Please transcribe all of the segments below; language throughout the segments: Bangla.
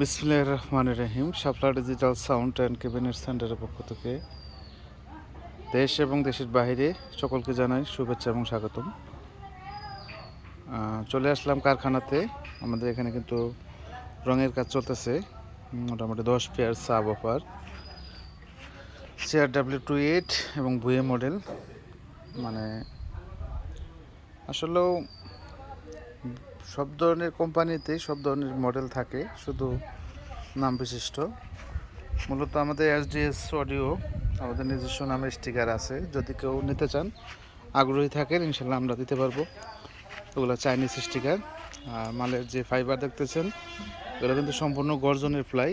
বিসমিল্লাহ রহমান রহিম। Shapla digital sound and cabinet সেন্টারের পক্ষ থেকে দেশ এবং দেশের বাইরে সকলকে জানাই শুভেচ্ছা এবং স্বাগতম। চলে আসলাম কারখানাতে। আমাদের এখানে কিন্তু রঙের কাজ চলতেছে। মোটামুটি দশ pair sub offer. CR W two eight এবং বুয়ে মডেল। মানে আসলেও সব ধরনের কোম্পানিতেই সব ধরনের মডেল থাকে, শুধু নাম বিশিষ্ট। মূলত আমাদের এসডিএস অডিও আমাদের নিজস্ব নামে স্টিকার আছে। যদি কেউ নিতে চান, আগ্রহী থাকেন, ইনশাল্লাহ আমরা দিতে পারব। ওগুলো চাইনিজ স্টিকার আর মালের যে ফাইবার দেখতেছেন, এগুলো কিন্তু সম্পূর্ণ গর্জনের ফ্লাই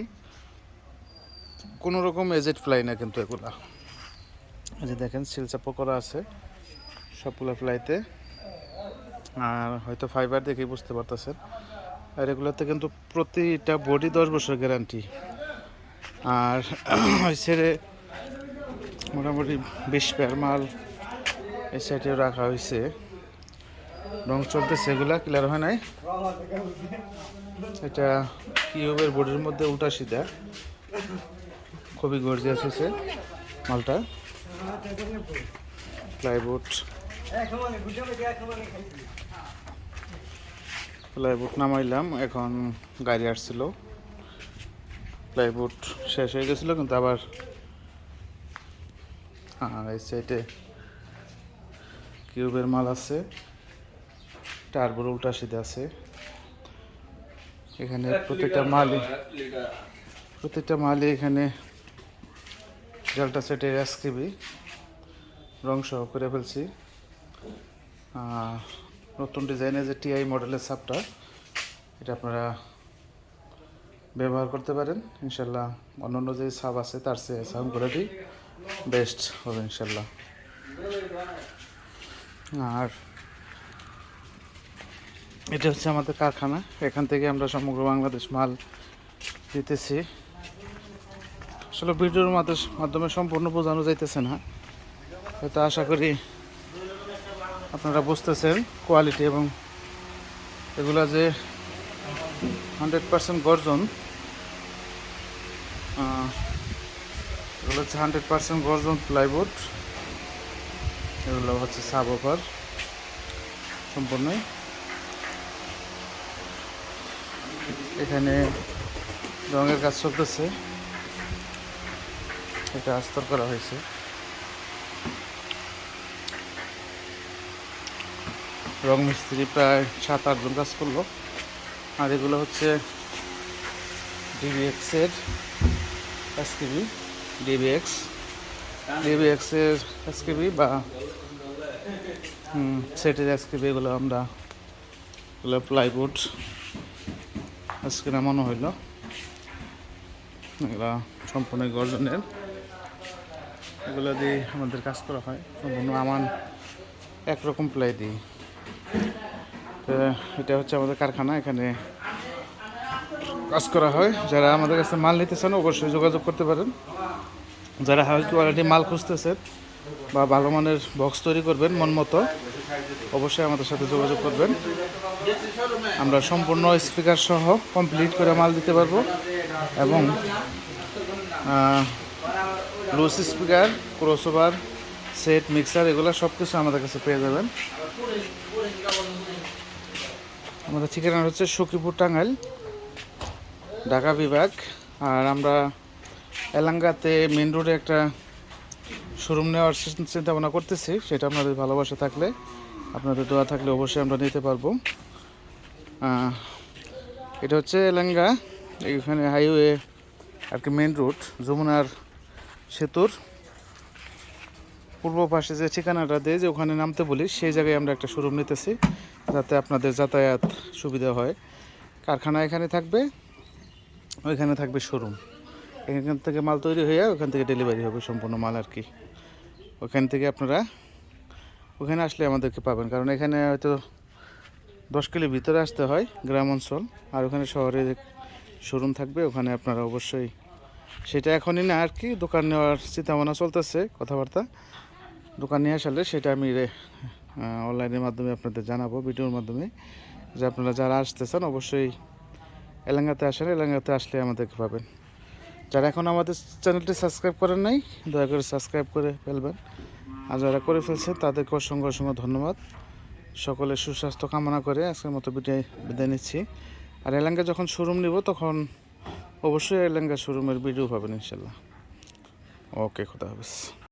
কোনো রকম এজেড ফ্লাই না কিন্তু এগুলা। এই যে দেখেন সিলচাপো করা আছে সবগুলো ফ্লাইতে আর হয়তো ফাইবার দেখেই বুঝতে পারতেছেন। আর এগুলোতে কিন্তু প্রতিটা বডি দশ বছর গ্যারান্টি আর ওই ছেড়ে মোটামুটি বিশ পেয়ার মাল এই সাইডে রাখা হয়েছে রং চলতেছে এগুলা ক্লিয়ার হয় নাই? এটা কিউবের বডির মধ্যে উল্টা সিধা। খুবই গর্জিয়াস হয়েছে মালটা। প্লাইবোর্ড প্লাইবোর্ড নামাইলাম এখন গাড়ি আসছিল। প্লাইবোর্ড শেষ হয়ে গেছিল কিন্তু আবার আর এই সাইডে কিউবের মাল আছে টার্বোর উল্টা সিধে আছে। এখানে প্রত্যেকটা মালই প্রত্যেকটা মালই এখানে ডেল্টা সেটের এসকেবি রং সহ করে ফেলছি। নতুন ডিজাইনের যে টিআই মডেলের সাপটা এটা আপনারা ব্যবহার করতে পারেন। ইনশাল্লাহ অন্যান্য যে সাপ আছে, তার সে সাউন্ড কোয়ালিটি বেস্ট হবে ইনশাল্লাহ আর এটা হচ্ছে আমাদের কারখানা। এখান থেকে আমরা সমগ্র বাংলাদেশ মাল দিতেছি। আসলে ভিডিওর মাধ্যমে সম্পূর্ণ বোঝানো যাইতেছে না। হয়তো আশা করি আপনারা বুঝতেছেন কোয়ালিটি এবং এগুলা যে হান্ড্রেড পার্সেন্ট গর্জন এগুলো হচ্ছে হান্ড্রেড পার্সেন্ট গর্জন প্লাইবোর্ড এগুলো হচ্ছে সাব ওভার সম্পূর্ণই এখানে রঙের কাজ চলতেছে। এটা আস্তর করা হয়েছে। রং মিস্ত্রি প্রায় সাত আটজন কাজ করল। আর এগুলো হচ্ছে ডিবিএক্সের এসকেবি ডিবিএক্স ডিবিএক্সের এসকেবি বা সেটের এসকেবি এগুলো আমরা, এগুলো প্লাইউড আজকে নামানো হইল। এগুলো সম্পূর্ণ গর্জনের। এগুলো দিয়ে আমাদের কাজ করা হয়। সম্পূর্ণ আমান একরকম প্লাই দিই তো এটা হচ্ছে আমাদের কারখানা, এখানে কাজ করা হয়। যারা আমাদের কাছে মাল নিতে চান, অবশ্যই যোগাযোগ করতে পারেন। যারা হাই কোয়ালিটি মাল খুঁজতেছেন বা ভালো মানের বক্স তৈরি করবেন, মন মতো, অবশ্যই আমাদের সাথে যোগাযোগ করবেন। আমরা সম্পূর্ণ স্পিকার সহ কমপ্লিট করে মাল দিতে পারব। এবং loose speaker crossover set, mixer, এগুলো সব কিছু আমাদের কাছে পেয়ে যাবেন। আমাদের ঠিকানা হচ্ছে সখীপুর টাঙ্গাইল, ঢাকা বিভাগ। আর আমরা এলাঙ্গাতে মেন রোডে একটা শোরুম নেওয়ার চিন্তা ভাবনা করতেছি, সেটা আপনাদের ভালোবাসা থাকলে, আপনাদের দোয়া থাকলে অবশ্যই আমরা নিতে পারব। এটা হচ্ছে এলাঙ্গা, এখানে হাইওয়ে আর কি মেন রোড, যমুনার সেতুর। পূর্ব পাশে যে ঠিকানাটা দেয় যে ওখানে নামতে বলি, সেই জায়গায় আমরা একটা শোরুম নিতেছি, যাতে আপনাদের যাতায়াত সুবিধা হয়। কারখানা এখানে থাকবে, ওইখানে থাকবে শোরুম এখান থেকে মাল তৈরি হয়ে ওখান থেকে ডেলিভারি হবে সম্পূর্ণ মাল আর কি। ওখান থেকে আপনারা ওখানে আসলে আমাদেরকে পাবেন, কারণ এখানে হয়তো দশ কিলো ভিতরে আসতে হয় গ্রাম অঞ্চল, আর ওখানে শহরে শোরুম থাকবে, ওখানে আপনারা অবশ্যই সেটা এখনই না আর কি, দোকান নেওয়ার চিন্তাভাবনা চলতেছে, কথাবার্তা। দোকান নিয়ে আসলে সেটা আমি অনলাইনের মাধ্যমে আপনাদের জানাব ভিডিওর মাধ্যমে। যে আপনারা যারা আসতে চান অবশ্যই এলাঙ্গাতে আসেন, এলাঙ্গাতে আসলে আমাদেরকে পাবেন। যারা এখন আমাদের চ্যানেলটি সাবস্ক্রাইব করেন নাই, দয়া করে সাবস্ক্রাইব করে ফেলবেন। আর যারা করে ফেলছেন, তাদেরকে অসংখ্য অসংখ্য ধন্যবাদ। সকলের সুস্বাস্থ্য কামনা করে আজকের মতো বিদায় বিদায় নিচ্ছি। আর এলাঙ্গা যখন শোরুম নিব, তখন অবশ্যই এলাঙ্গা শোরুমের ভিডিও পাবেন ইনশাল্লাহ ওকে, খুদা হাফিজ।